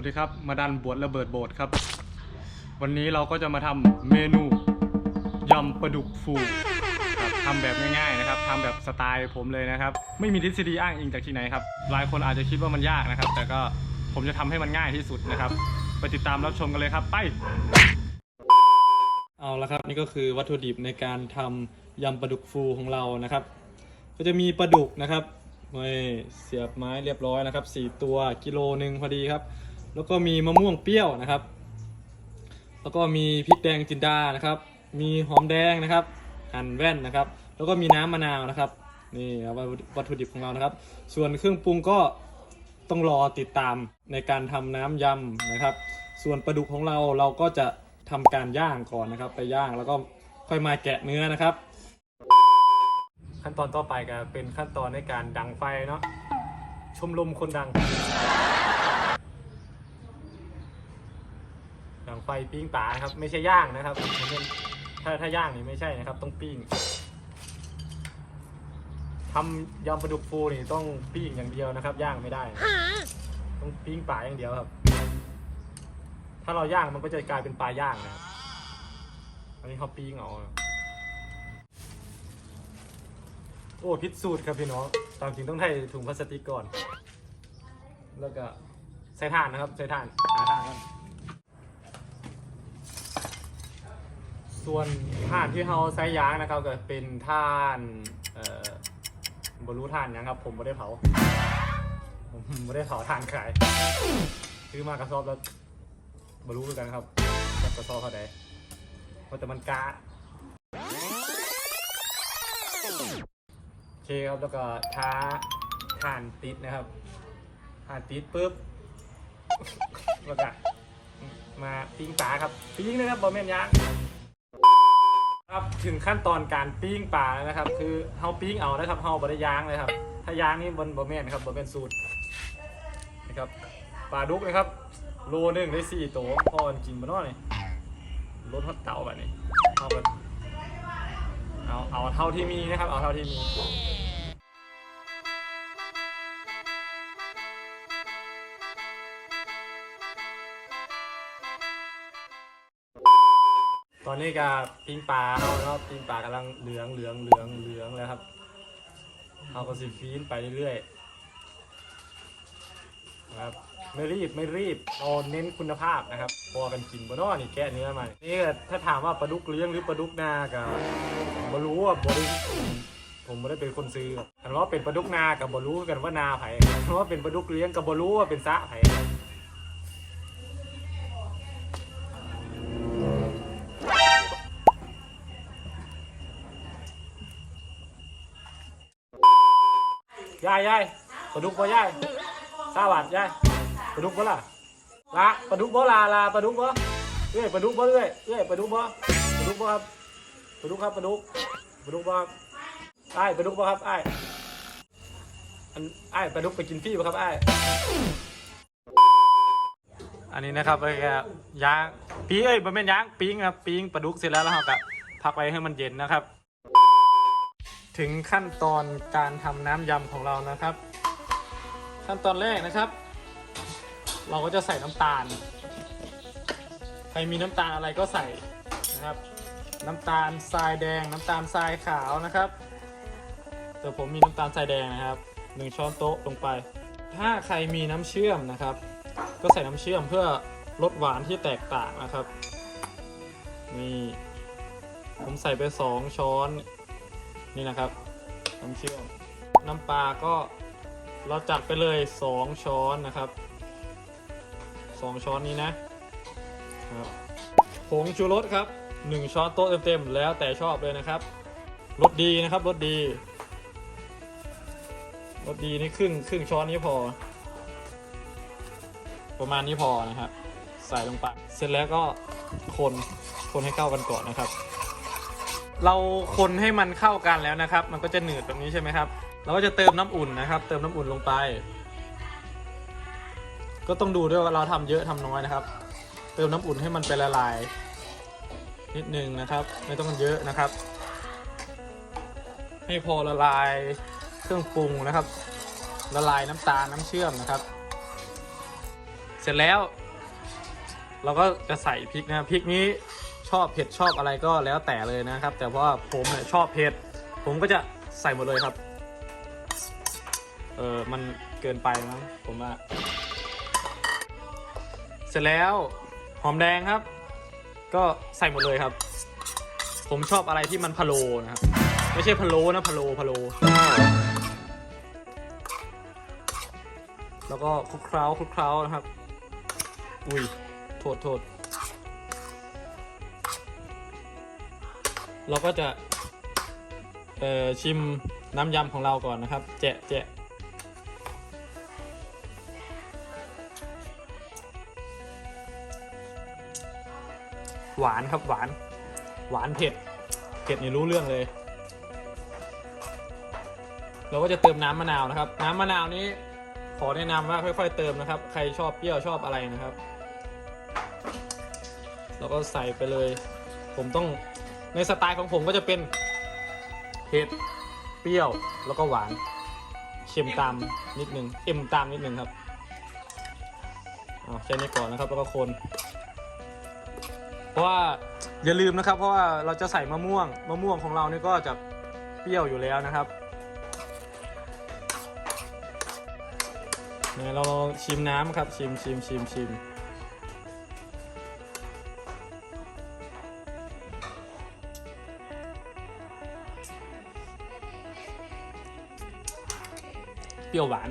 วัสดีครับ มาดันบวชระเบิดโบสถ์ครับ วันนี้เราก็จะมาทำเมนูยำปลาดุกฟูครับทำแบบง่ายๆนะครับทำแบบสไตล์ผมเลยนะครับ ไม่มีทฤษฎีอ้างอิงจากที่ไหนครับ หลายคนอาจจะคิดว่ามันยากนะครับ แต่ก็ผมจะทำให้มันง่ายที่สุดนะครับ ไปติดตามรับชมกันเลยครับ ไป เอาละครับนี่ก็คือวัตถุดิบในการทำยำปลาดุกฟูของเรานะครับ ก็จะมีปลาดุกนะครับไม่เสียบไม้เรียบร้อยนะครับสี่ตัวกิโลหนึ่งพอดีครับ แล้วก็มีมะม่วงเปรี้ยวนะครับ แล้วก็มีพริกแดงจินดานะครับ มีหอมแดงนะครับ หั่นแว่นนะครับ แล้วก็มีน้ำมะนาวนะครับ นี่ครับวัตถุดิบของเรานะครับ ส่วนเครื่องปรุงก็ต้องรอติดตามในการทำน้ำยำนะครับ ส่วนปลาดุกของเราเราก็จะทำการย่างก่อนนะครับ ไปย่างแล้วก็ค่อยมาแกะเนื้อนะครับ ขั้นตอนต่อไปก็เป็นขั้นตอนในการดังไฟเนาะชมรมคนดัง ดังไฟปิ้งป่าครับ ไม่ใช่ย่างนะครับถ้าถ้าย่างนี่ไม่ใช่นะครับ ต้องปิ้งทำยำปลาดุกฟูนี่ต้องปิ้งอย่างเดียวนะครับ ย่างไม่ได้ ต้องปิ้งป่าอย่างเดียวครับ ถ้าเราย่างมันก็จะกลายเป็นปลาย่างนะครับอันนี้เขาปิ้งเอาโอ้พิษสูตรครับพี่น้องตามจริงต้องใส่ถุงพลาสติกก่อน แล้วก็ใส่ถ่านนะครับ ใส่ถ่านหาถ่านกัน ส่วนถ่านที่เราใช้ยางนะครับก็เป็นถ่านเอ่อบรู้ถ่านยังครับ ผมไม่ได้เผา ผมไม่ได้เผาถ่านขายซื้อมากระสอบแล้วบรู้คือกันครับกับกระสอบเขาได้เพราะแต่มันกาโอเคครับแล้วก็ท้าถ่านติดนะครับถ่านติดปุ๊บแล้วก็มาปิ้งปลาครับปิ้งนะครับบอแมนยาง ครับถึงขั้นตอนการปิ้งปลาแล้วนะครับ คือเฮาปิ้งเอานะครับเฮาบริย่างเลยครับ ถ้าย่างนี่บนบะแม่นครับบะเป็นสูตรนะครับปลาดุกนะครับ โลหนึ่งได้สี่ตัวพอกินบ่เนอนี่รถฮอดเต่าแบบนี้เอาเอาเอาเท่าที่มีนะครับ เอาเท่าที่มี ตอนนี้ก็ปิ้งปลาเขาแล้วปิ้งปลากำลังเหลืองเหลืองเหลืองเหลืองแล้วครับเขาก็สิฟีนไปเรื่อยๆนะครับไม่รีบไม่รีบเราเน้นคุณภาพนะครับ พอกันกินบนอ้อนี่แกะเนื้อมานี่ถ้าถามว่าปลาดุกเลี้ยงหรือปลาดุกนากับบรู้ว่าบริผมไม่ได้เป็นคนซื้อแต่ว่าเป็นปลาดุกนากับบรู้กันว่านาไผ่เพราว่าเป็นปลาดุกเลี้ยงกับบรู้ว่าเป็นซะไผ่ ยายยายปลาดุกบ่ยายสวัดยายปลาดุกบ่ล่ะละปลาดุกบ่ลาลาปลาดุกบ่เอ้ยปลาดุกบ่เอ้ยเอ้ยปลาดุกบ่ปลาดุกบ่ครับปลาดุกครับปลาดุกปลาดุกบ่ครับไอ้ปลาดุกบ่ครับไอ้อันไอ้ปลาดุกไปกินฟรีบ่ครับไอ้อันนี้นะครับไอ้แกย่างปีเอ้ยบ่แม่นย่างปิ้งครับปิ้งปลาดุกเสร็จแล้วแล้วเราก็พักไว้ให้มันเย็นนะครับ ถึงขั้นตอนการทำน้ำยำของเรานะครับ ขั้นตอนแรกนะครับ เราก็จะใส่น้ำตาล ใครมีน้ำตาลอะไรก็ใส่นะครับ น้ำตาลทรายแดง น้ำตาลทรายขาวนะครับแต่ผมมีน้ำตาลทรายแดงนะครับหนึ่งช้อนโต๊ะลงไป ถ้าใครมีน้ำเชื่อมนะครับ ก็ใส่น้ำเชื่อมเพื่อลดหวานที่แตกต่างนะครับนี่ผมใส่ไปสองช้อน นี่นะครับน้ำเชื่อมน้ำปลาก็เราจัดไปเลย 2 ช้อนนะครับ 2 ช้อนนี้นะครับผงชูรสครับ 1 ช้อนโต๊ะเต็มๆแล้วแต่ชอบเลยนะครับรสดีนะครับรสดีรสดีนี่ครึ่งครึ่งช้อนนี้พอ ประมาณนี้พอนะครับ ใส่ลงไปเสร็จแล้วก็คนคนให้เข้ากันก่อนนะครับ เราคนให้มันเข้ากันแล้วนะครับ มันก็จะหนืดแบบนี้ใช่ไหมครับ เราก็จะเติมน้ำอุ่นนะครับ เติมน้ำอุ่นลงไป ก็ต้องดูด้วยว่าเราทำเยอะทำน้อยนะครับ เติมน้ำอุ่นให้มันไปละลาย นิดนึงนะครับ ไม่ต้องเยอะนะครับ ให้พอละลายเครื่องปรุงนะครับ ละลายน้ำตาลน้ำเชื่อมนะครับ เสร็จแล้ว เราก็จะใส่พริกนะครับพริกนี้ ชอบเผ็ดชอบอะไรก็แล้วแต่เลยนะครับ แต่ว่าผมเนี่ยชอบเผ็ด ผมก็จะใส่หมดเลยครับ เออมันเกินไปมั้งผมว่าเสร็จแล้วหอมแดงครับ ก็ใส่หมดเลยครับ ผมชอบอะไรที่มันพะโลนะครับ ไม่ใช่พะโลนะพะโลพะโล แล้วก็คลุกเคล้าคลุกเคล้านะครับ อุ้ยโทษโทษ เราก็จะเอ่อชิมน้ำยำของเราก่อนนะครับ แจะแจะหวานครับหวาน หวานเผ็ดเผ็ดนี่รู้เรื่องเลย เราก็จะเติมน้ำมะนาวนะครับ น้ำมะนาวนี้ขอแนะนำว่าค่อย ๆ เติมนะครับ ใครชอบเปรี้ยวชอบอะไรนะครับ เราก็ใส่ไปเลย ผมต้อง ในสไตล์ของผมก็จะเป็นเผ็ดเปรี้ยวแล้วก็หวานเค็มตามนิดนึงเอ็มตามนิดนึงครับเอาแค่นี้ก่อนนะครับ แล้วก็คน เพราะว่าอย่าลืมนะครับ เพราะว่าเราจะใส่มะม่วงมะม่วงของเรานี่ก็จะเปรี้ยวอยู่แล้วนะครับเนี่ยเราชิมน้ำครับชิมชิมชิมชิม เปรี้ยวหวาน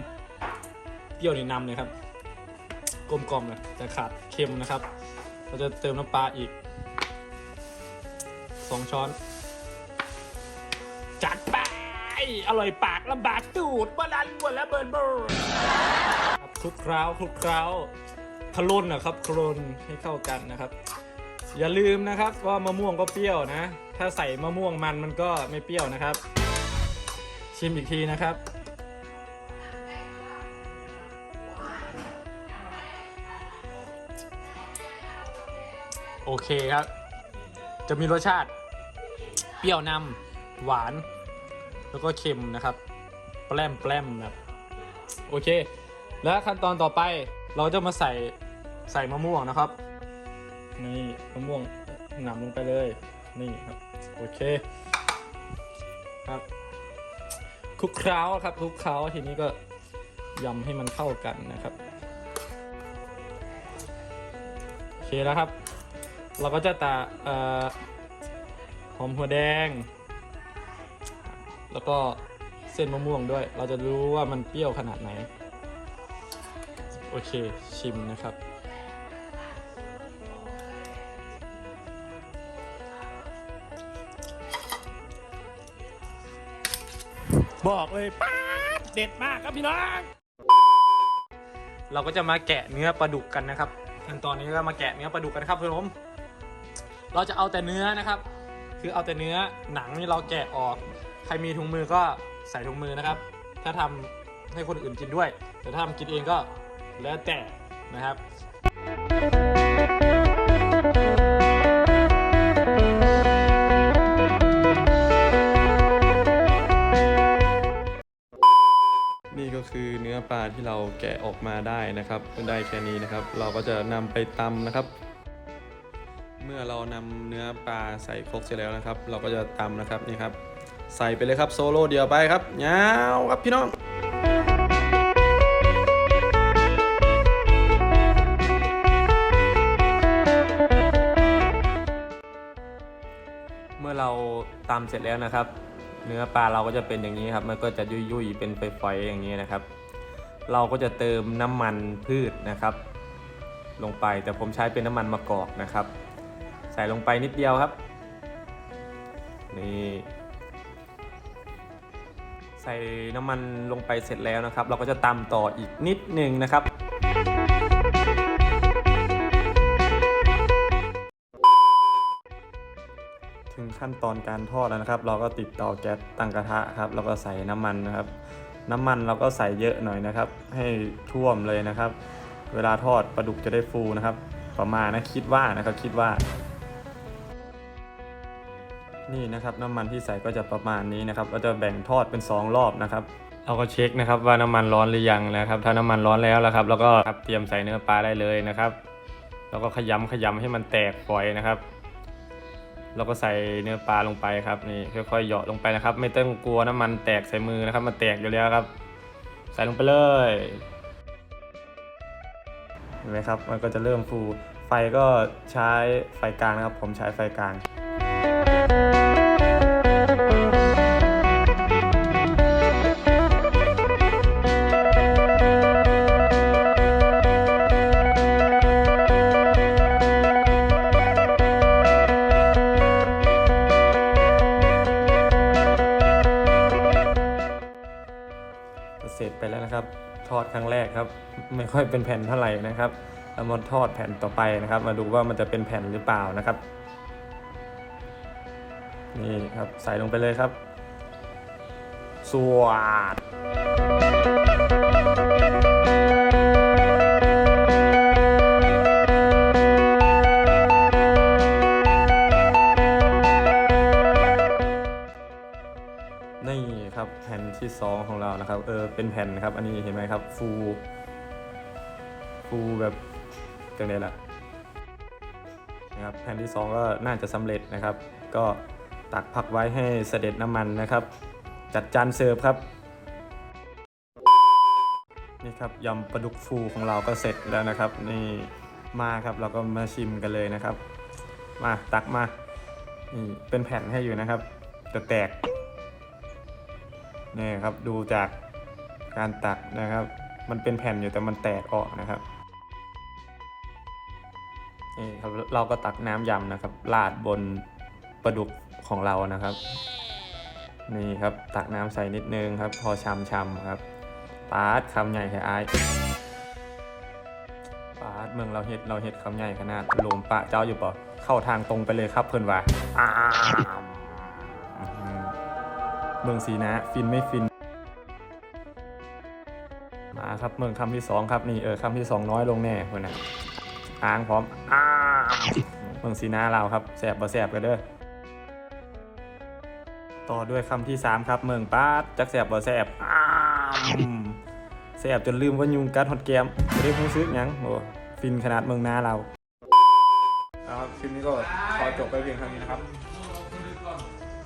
เปรี้ยวในนำเลยครับ กลมกลมเลยแต่ขาดเค็มนะครับ เราจะเติมน้ำปลาอีกสองช้อน จัดไป อร่อยปากลำบากตูดบาลันบวนและเบิร์นเบิร์ครับคลุกเคล้าคลุกเคล้าคลนนะครับคลนให้เข้ากันนะครับ อย่าลืมนะครับว่ามะม่วงก็เปรี้ยวนะ ถ้าใส่มะม่วงมันมันก็ไม่เปรี้ยวนะครับ ชิมอีกทีนะครับ โอเคครับ จะมีรสชาติ เปรี้ยวนำหวาน แล้วก็เค็มนะครับ แปลมแปลมแบบโอเค แล้วขั้นตอนต่อไปเราจะมาใส่ใส่มะม่วงนะครับ นี่มะม่วงหนำลงไปเลย นี่ครับ โอเค ครับคลุกเคล้าครับคลุกเคล้าทีนี้ก็ยำให้มันเข้ากันนะครับ โอเคแล้วครับ เราก็จะตาเอ่อหอมหัวแดง แล้วก็เส้นมะม่วงด้วย เราจะรู้ว่ามันเปรี้ยวขนาดไหน โอเคชิมนะครับ บอกเลยป้าดเด็ดมากครับพี่น้อง เราก็จะมาแกะเนื้อปลาดุกกันนะครับขั้นตอนนี้ก็มาแกะเนื้อปลาดุกกันครับเพื่อนผม เราจะเอาแต่เนื้อนะครับ คือเอาแต่เนื้อหนังนี่เราแกะออก ใครมีถุงมือก็ใส่ถุงมือนะครับ ถ้าทำให้คนอื่นกินด้วย แต่ถ้าทำกินเองก็แล้วแต่นะครับนี่ก็คือเนื้อปลาที่เราแกะออกมาได้นะครับได้แค่นี้นะครับ เราก็จะนำไปตำนะครับ มื่อเรานำเนื้อปลาใส่ครกเสร็จแล้วนะครับ เราก็จะตำนะครับนี่ครับ ใส่ไปเลยครับโซโล่เดียวไปครับยาวครับพี่น้องเมื่อเราตำเสร็จแล้วนะครับ เนื้อปลาเราก็จะเป็นอย่างนี้ครับ มันก็จะยุ่ยๆเป็นฝอยๆอย่างนี้นะครับ เราก็จะเติมน้ำมันพืชนะครับ ลงไปแต่ผมใช้เป็นน้ำมันมะกอกนะครับ ส่ลงไปนิดเดียวครับ นี่ใส่น้ำมันลงไปเสร็จแล้วนะครับ เราก็จะตำต่ออีกนิดหนึ่งนะครับ ถึงขั้นตอนการทอดแล้วนะครับ เราก็ติดเตาแก๊สตั้งกระทะครับแล้วก็ใส่น้ำมันนะครับ น้ำมันเราก็ใส่เยอะหน่อยนะครับ ให้ท่วมเลยนะครับ เวลาทอดปลาดุกจะได้ฟูนะครับ ประมาณนะคิดว่านะครับคิดว่า นี่นะครับน้ำมันที่ใส่ก็จะประมาณนี้นะครับเราจะแบ่งทอดเป็น 2 รอบนะครับเราก็เช็คนะครับว่าน้ำมันร้อนหรือยังนะครับ ถ้าน้ำมันร้อนแล้วแล้วครับ แล้วก็เตรียมใส่เนื้อปลาได้เลยนะครับแล้วก็ขยำขยำให้มันแตกฝอยนะครับ แล้วก็ใส่เนื้อปลาลงไปครับนี่ค่อยๆเหยาะลงไปนะครับ ไม่ต้องกลัวน้ำมันแตกใส่มือนะครับมันแตกอยู่แล้วครับ ใส่ลงไปเลยเห็นไหมครับมันก็จะเริ่มฟูไฟก็ใช้ไฟกลางนะครับ ผมใช้ไฟกลาง ไม่ค่อยเป็นแผ่นเท่าไหร่นะครับแล้วมาทอดแผ่นต่อไปนะครับ มาดูว่ามันจะเป็นแผ่นหรือเปล่านะครับ นี่ครับใส่ลงไปเลยครับสวดนี่ครับแผ่นที่สองของเรานะครับ เออเป็นแผ่นนะครับ อันนี้เห็นไหมครับฟู ฟูแบบจังไดล่ะนะครับแผ่นที่ 2 ก็น่าจะสำเร็จนะครับ ก็ตักพักไว้ให้เสด็จน้ำมันนะครับ จัดจานเสิร์ฟครับนี่ครับยำปลาดุกฟูของเราก็เสร็จแล้วนะครับนี่มาครับเราก็มาชิมกันเลยนะครับ มาตักมานี่เป็นแผ่นให้อยู่นะครับจะแตกนี่ครับดูจากการตักนะครับ มันเป็นแผ่นอยู่แต่มันแตกออกนะครับ นี่ครับเราก็ตักน้ำยำนะครับราดบนปลาดุกของเรานะครับ นี่ครับตักน้ำใส่นิดนึงครับ พอชำชำครับปาดคำใหญ่แค่อายปาดเมืองเราเห็ดเราเห็ดคำใหญ่ขนาดโลมปะเจ้าอยู่ปะเข้าทางตรงไปเลยครับเพื่อนว่าเมืองสีนะ ฟินไม่ฟิน มาครับเมืองคำที่สองครับนี่เออคำที่สองน้อยลงแน่เพื่อนนะอ้างพร้อมอ้าม เมืองสีหน้าเราครับแสบบ่แสบกันเด้อต่อด้วยคำที่สามครับเมืองป้าดจักแสบบ่แสบอ้ามแสบจนลืมว่ายุงกัดฮอดแก้มไม่ได้พูดซึกหยังโอ้ฟินขนาดเมืองหน้าเราครับคลิปนี้ก็ขอจบไปเพียงเท่านี้นะครับ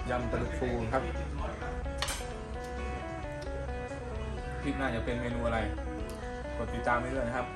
ยำปลาดุกฟูครับคลิปหน้าจะเป็นเมนูอะไร กดติดตามไว้ด้วยนะครับ